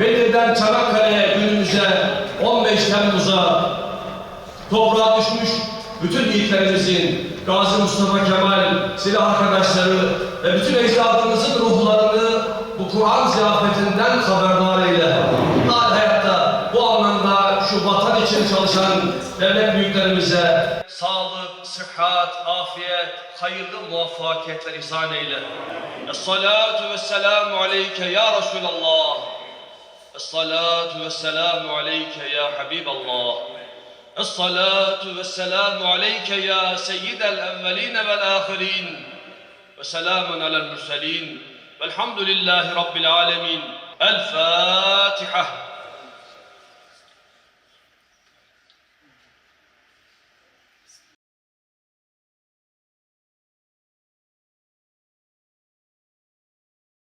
Bedir'den Çanakkale'ye günümüze 15 Temmuz'a toprağa düşmüş bütün yiğitlerimizin, Gazi Mustafa Kemal, silah arkadaşları ve bütün ecdadımızın ruhlarını bu Kur'an ziyafetinden haberdar eyle. Hal hayatta bu anlamda şu vatan için çalışan devlet büyüklerimize sağlık, sıhhat, afiyet, hayırlı muvaffakiyetler ihsan eyle. Es-salatu ve selamu aleyke ya Resulallah. الصلاة والسلام عليك يا حبيب الله. الصلاة والسلام عليك يا سيد الأولين والآخرين. وسلام على المرسلين. والحمد لله رب العالمين. الفاتحة.